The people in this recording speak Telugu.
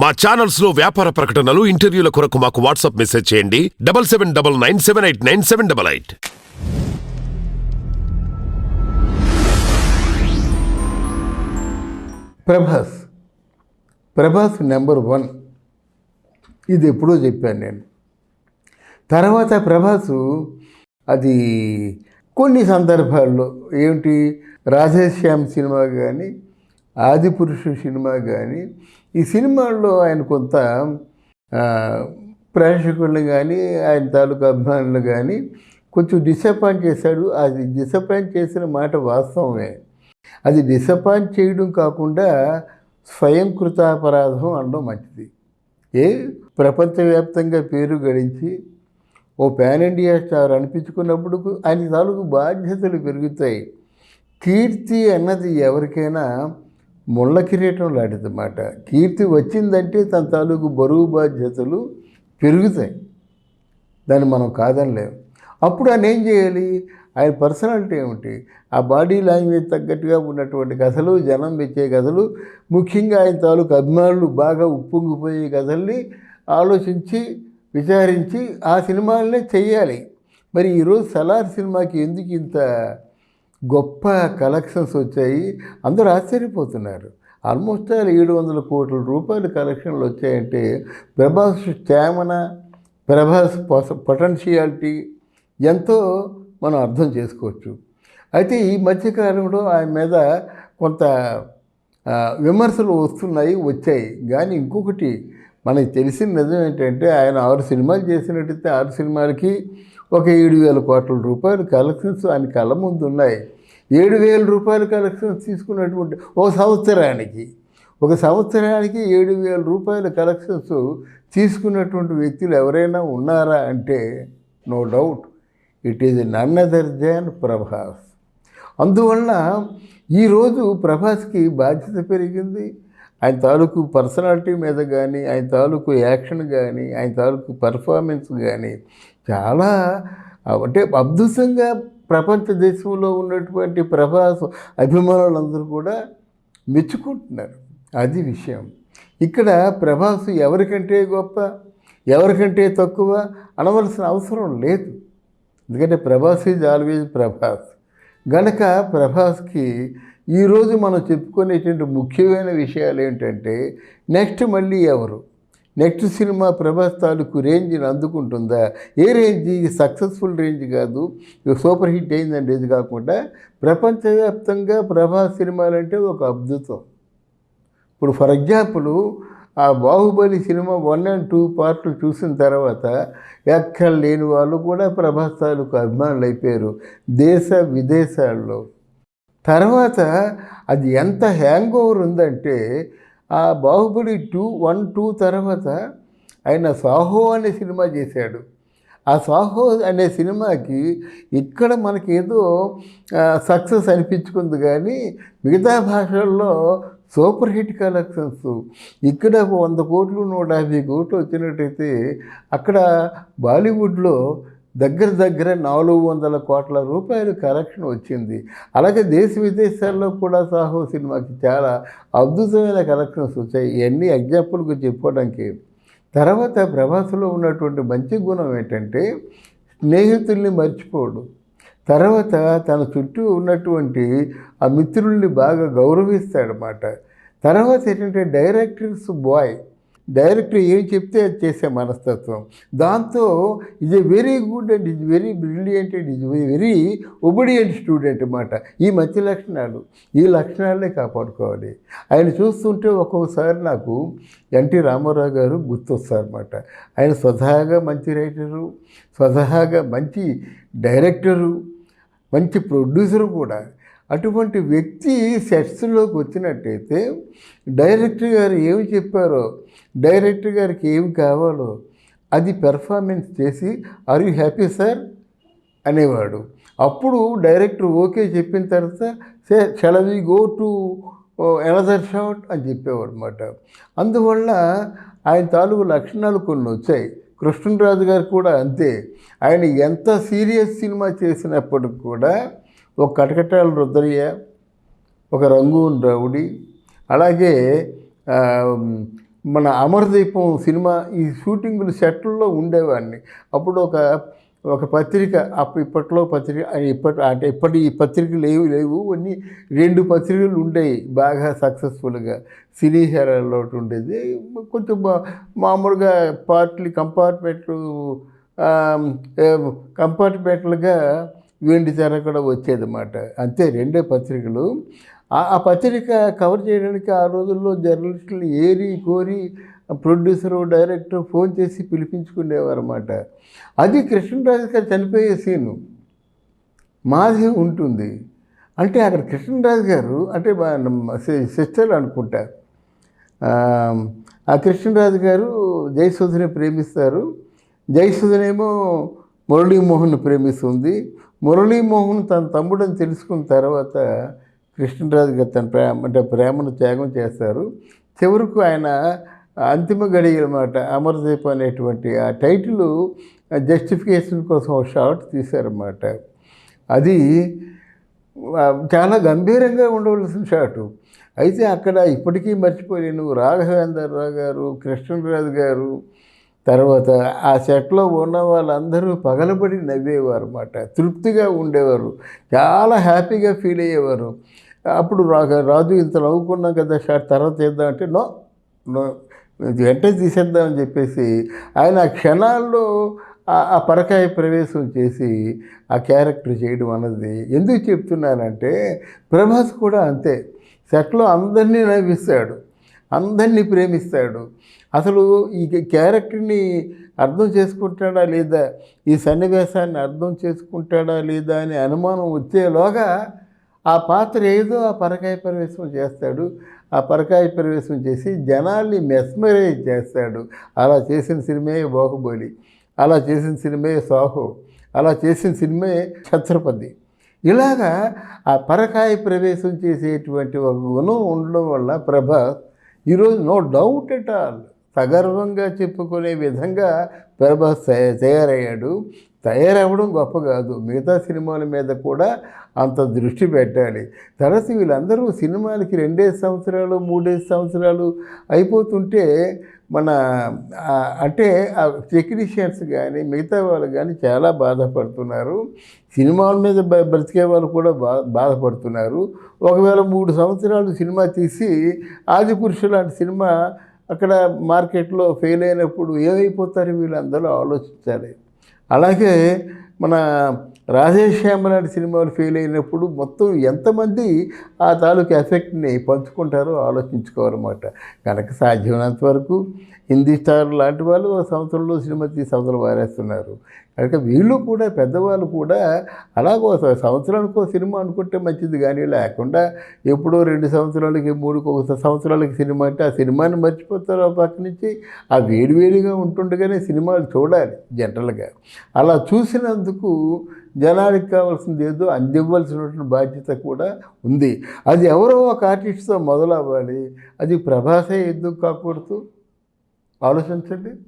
మా ఛానల్స్లో వ్యాపార ప్రకటనలు ఇంటర్వ్యూల కొరకు మాకు వాట్సాప్ మెసేజ్ చేయండి. Double seven double nine seven eight nine seven double eight. Prabhas Prabhas number one. ఇది ఎప్పుడో చెప్పాను నేను. తర్వాత ప్రభాసు అది కొన్ని సందర్భాల్లో ఏమిటి రాధేశ్యామ్ సినిమా కానీ ఆదిపురుషు సినిమా కానీ ఈ సినిమాల్లో ఆయన కొంత ప్రేక్షకులను కానీ ఆయన తాలూకు అభిమానులు కానీ కొంచెం డిసప్పాయింట్ చేశాడు. అది డిసప్పాయింట్ చేసిన మాట వాస్తవమే. అది డిసప్పాయింట్ చేయడం కాకుండా స్వయం కృతాపరాధం అనడం మంచిది. ఏ ప్రపంచవ్యాప్తంగా పేరు గడించి ఓ పాన్ ఇండియా స్టార్ అనిపించుకున్నప్పుడు ఆయన తాలూకు బాధ్యతలు పెరుగుతాయి. కీర్తి అన్నది ఎవరికైనా ముళ్ళ కిరీటం లాంటిదన్నమాట కీర్తి వచ్చిందంటే తన తాలూకు బరువు బాధ్యతలు పెరుగుతాయి. దాన్ని మనం కాదనలేము అప్పుడు ఆయన ఏం చేయాలి? ఆయన పర్సనాలిటీ ఏమిటి? ఆ బాడీ లాంగ్వేజ్ తగ్గట్టుగా ఉన్నటువంటి కథలు జనం మెచ్చే కథలు ముఖ్యంగా ఆయన తాలూకు అభిమానులు బాగా ఉప్పొంగిపోయే కథల్ని ఆలోచించి విచారించి ఆ సినిమాలనే చేయాలి మరి ఈరోజు సలార్ సినిమాకి ఎందుకు ఇంత గొప్ప కలెక్షన్స్ వచ్చాయి. అందరూ ఆశ్చర్యపోతున్నారు. ఆల్మోస్ట్ ఆల్ ఏడు వందల కోట్ల రూపాయలు కలెక్షన్లు వచ్చాయంటే ప్రభాస్ స్టామిన ప్రభాస్ పొటెన్షియాలిటీ ఎంతో మనం అర్థం చేసుకోవచ్చు. అయితే ఈ మధ్యకాలంలో ఆయన మీద కొంత విమర్శలు వస్తున్నాయి వచ్చాయి. కానీ ఇంకొకటి మనకి తెలిసిన నిజం ఏంటంటే ఆయన ఆరు సినిమాలు చేసినట్టయితే ఆరు సినిమాలకి ఒక ఏడు వేల కోట్ల రూపాయలు కలెక్షన్స్ ఆయన కళ్ళ ముందు ఉన్నాయి. ఏడు వేల రూపాయల కలెక్షన్స్ తీసుకున్నటువంటి ఒక సంవత్సరానికి ఒక సంవత్సరానికి ఏడు వేల రూపాయల కలెక్షన్స్ తీసుకున్నటువంటి వ్యక్తులు ఎవరైనా ఉన్నారా అంటే no doubt it is none other than Prabhas. అందువల్ల ఈరోజు ప్రభాస్కి బాధ్యత పెరిగింది. ఆయన తాలూకు పర్సనాలిటీ మీద కానీ ఆయన తాలూకు యాక్షన్ కానీ ఆయన తాలూకు పర్ఫార్మెన్స్ కానీ చాలా అంటే అద్భుతంగా ప్రపంచ దేశంలో ఉన్నటువంటి ప్రభాస్ అభిమానులందరూ కూడా మెచ్చుకుంటున్నారు. అది విషయం. ఇక్కడ ప్రభాస్ ఎవరికంటే గొప్ప ఎవరికంటే తక్కువ అనవలసిన అవసరం లేదు. ఎందుకంటే ప్రభాస్ ఈజ్ ఆల్వేజ్ ప్రభాస్. గనక ప్రభాస్కి ఈరోజు మనం చెప్పుకునేటువంటి ముఖ్యమైన విషయాలు ఏంటంటే నెక్స్ట్ మళ్ళీ ఎవరు? నెక్స్ట్ సినిమా ప్రభాస్ తాలూకు రేంజ్ని అందుకుంటుందా? ఏ రేంజ్? సక్సెస్ఫుల్ రేంజ్ కాదు. సూపర్ హిట్ అయిందని రేంజ్ కాకుండా ప్రపంచవ్యాప్తంగా ప్రభాస్ సినిమాలు అంటే ఒక అద్భుతం. ఇప్పుడు ఫర్ ఎగ్జాంపుల్ ఆ Baahubali cinema one and two పార్ట్లు చూసిన తర్వాత ఎక్కడ లేని వాళ్ళు కూడా ప్రభాస్ తాలూకు అభిమానులు అయిపోయారు. దేశ విదేశాల్లో. తర్వాత అది ఎంత హ్యాంగ్ ఓవర్ ఉందంటే ఆ బాహుబలి టూ వన్ టూ తర్వాత ఆయన సాహో అనే సినిమా చేశాడు. ఆ సాహో అనే సినిమాకి ఇక్కడ మనకి ఏదో సక్సెస్ అనిపించుకుంది కానీ మిగతా భాషల్లో సూపర్ హిట్ కలెక్షన్స్. ఇక్కడ వంద కోట్లు నూట యాభై కోట్లు వచ్చినట్టయితే అక్కడ బాలీవుడ్లో దగ్గర దగ్గర నాలుగు వందల కోట్ల రూపాయలు కలెక్షన్ వచ్చింది. అలాగే దేశ విదేశాల్లో కూడా సాహో సినిమాకి చాలా అద్భుతమైన కలెక్షన్స్ వచ్చాయి. ఇవన్నీ ఎగ్జాంపుల్కి చెప్పుకోవడానికి. తర్వాత ప్రభాస్లో ఉన్నటువంటి మంచి గుణం ఏంటంటే స్నేహితుల్ని మర్చిపోడు. తర్వాత తన చుట్టూ ఉన్నటువంటి ఆ మిత్రుల్ని బాగా గౌరవిస్తాడనమాట తర్వాత ఏంటంటే డైరెక్టర్స్ బాయ్. డైరెక్టర్ ఏం చెప్తే అది చేసే మనస్తత్వం. దాంతో is a very good and is very brilliant and is very obedient student అన్నమాట. ఈ మంచి లక్షణాలు. ఈ లక్షణాలనే కాపాడుకోవాలి. ఆయన చూస్తుంటే ఒక్కొక్కసారి నాకు ఎన్టీ రామారావు గారు గుర్తొస్తారన్నమాట. ఆయన స్వతహాగా మంచి రైటరు స్వతహాగా మంచి డైరెక్టరు మంచి ప్రొడ్యూసర్ కూడా. అటువంటి వ్యక్తి సెట్స్లోకి వచ్చినట్టయితే డైరెక్టర్ గారు ఏమి చెప్పారో డైరెక్టర్ గారికి ఏమి కావాలో అది పెర్ఫార్మెన్స్ చేసి ఆర్ యూ హ్యాపీ సార్? అనేవాడు. అప్పుడు డైరెక్టర్ ఓకే చెప్పిన తర్వాత say shall we go to another shot? అని చెప్పేవాడు అనమాట అందువల్ల ఆయన తాలూకు లక్షణాలు కొన్ని వచ్చాయి. కృష్ణరాజు గారు కూడా అంతే. ఆయన ఎంత సీరియస్ సినిమా చేసినప్పటికి కూడా ఒక కటకటాల రుద్రయ్య ఒక రంగూన్ రౌడి అలాగే మన అమరదీపం సినిమా ఈ షూటింగులు సెట్లలో ఉండేవాడిని. అప్పుడు ఒక ఒక పత్రిక అప్పుడు ఇప్పట్లో పత్రిక ఇప్పటి అంటే ఇప్పటి ఈ పత్రికలు లేవు లేవు. అన్ని రెండు పత్రికలు ఉండేవి బాగా సక్సెస్ఫుల్గా. సినీహరాల్లో ఒకటి ఉండేది. కొంచెం మామూలుగా పార్ట్లు కంపార్ట్మెంట్లు కంపార్ట్మెంట్లుగా వెండి తెర కూడా వచ్చేదన్నమాట. అంతే రెండే పత్రికలు. ఆ- పత్రిక కవర్ చేయడానికి ఆ రోజుల్లో జర్నలిస్టులు ఏరి కోరి ప్రొడ్యూసర్ డైరెక్టర్ ఫోన్ చేసి పిలిపించుకునేవారు అన్నమాట అది కృష్ణరాజు గారు చనిపోయే సీను. మాది ఉంటుంది. అంటే అక్కడ కృష్ణరాజు గారు అంటే సిస్టర్ అనుకుంటా. ఆ, ఆ కృష్ణరాజు గారు జయసుధని ప్రేమిస్తారు. జయసుధనేమో మురళీమోహన్ ప్రేమిస్తుంది. మురళీమోహన్ తన తమ్ముడని తెలుసుకున్న తర్వాత కృష్ణరాజు గారు తన ప్రేమ అంటే ప్రేమను త్యాగం చేస్తారు. చివరకు ఆయన అంతిమ గడియ అనమాట అమరదీప్ అనేటువంటి ఆ టైటిల్ జస్టిఫికేషన్ కోసం ఒక షార్ట్ తీశారన్నమాట. అది చాలా గంభీరంగా ఉండవలసిన షాటు. అయితే అక్కడ ఇప్పటికీ మర్చిపోలేను రాఘవేంద్రరావు గారు కృష్ణరాజు గారు తర్వాత ఆ సెట్లో ఉన్న వాళ్ళందరూ పగలబడి నవ్వేవారు అన్నమాట. తృప్తిగా ఉండేవారు. చాలా హ్యాపీగా ఫీల్ అయ్యేవారు. అప్పుడు రా- రాజు ఇంత నవ్వుకున్నాం కదా షార్ట్ తర్వాత చేద్దాం అంటే నో నో వెంటనే తీసేద్దామని చెప్పేసి ఆయన ఆ క్షణాల్లో ఆ- ఆ పరకాయ ప్రవేశం చేసి ఆ క్యారెక్టర్ చేయడం అన్నది ఎందుకు చెప్తున్నానంటే ప్రభాస్ కూడా అంతే. సెట్లో అందరినీ నవ్విస్తాడు. అందరినీ ప్రేమిస్తాడు. అసలు ఈ క్యారెక్టర్ని అర్థం చేసుకుంటాడా లేదా? ఈ సన్నివేశాన్ని అర్థం చేసుకుంటాడా లేదా అనే అనుమానం వచ్చేలోగా ఆ పాత్ర ఏదో ఆ పరకాయ ప్రవేశం చేస్తాడు. ఆ పరకాయ ప్రవేశం చేసి జనాల్ని మెస్మరైజ్ చేస్తాడు. అలా చేసిన సినిమే బాహుబలి అలా చేసిన సినిమే సాహో అలా చేసిన సినిమే ఛత్రపతి. ఇలాగా ఆ పరకాయ ప్రవేశం చేసేటువంటి ఒక గుణం ఉండడం వల్ల ప్రభాస్ ఈరోజు నో డౌట్ ఎట్ ఆల్. సగర్వంగా చెప్పుకునే విధంగా ప్రభాస్ తయ- తయారయ్యాడు. తయారవ్వడం గొప్ప కాదు. మిగతా సినిమాల మీద కూడా అంత దృష్టి పెట్టాలి. తర్వాత వీళ్ళందరూ సినిమాలకి రెండే సంవత్సరాలు మూడేసి సంవత్సరాలు అయిపోతుంటే మన అంటే ఆ టెక్నీషియన్స్ కానీ మిగతా వాళ్ళు కానీ చాలా బాధపడుతున్నారు. సినిమాల మీద బ- బ్రతికే వాళ్ళు కూడా బా బాధపడుతున్నారు. ఒకవేళ మూడు సంవత్సరాలు సినిమా తీసి ఆదిపురుషు లాంటి సినిమా అక్కడ మార్కెట్లో ఫెయిల్ అయినప్పుడు ఏమైపోతారు వీళ్ళందరూ ఆలోచించాలి. అలాగే మన రాధేశ్యామ సినిమాలు ఫెయిల్ అయినప్పుడు మొత్తం ఎంతమంది ఆ తాలూకు ఎఫెక్ట్ని పంచుకుంటారో ఆలోచించుకోవాలన్నమాట. కనుక సాధ్యమైనంత వరకు హిందీ స్టార్ లాంటి వాళ్ళు సంవత్సరంలో సినిమా తీసి సంవత్సరం వారేస్తున్నారు కనుక వీళ్ళు కూడా పెద్దవాళ్ళు కూడా అలాగో సంవత్సరానికి ఒక సినిమా అనుకుంటే మంచిది కానీ లేకుండా ఎప్పుడో రెండు సంవత్సరాలకి మూడు ఒక సంవత్సరాలకి సినిమా అంటే ఆ సినిమాని మర్చిపోతారు ఆ పక్క నుంచి. ఆ వేడివేడిగా ఉంటుండగానే సినిమాలు చూడాలి జనరల్గా. అలా చూసినందుకు జనానికి కావాల్సింది ఏదో అందివ్వాల్సినటువంటి బాధ్యత కూడా ఉంది. అది ఎవరో ఒక ఆర్టిస్ట్తో మొదలవ్వాలి. అది ప్రభాసే ఎందుకు కాకూడదు? ఆలోచించండి.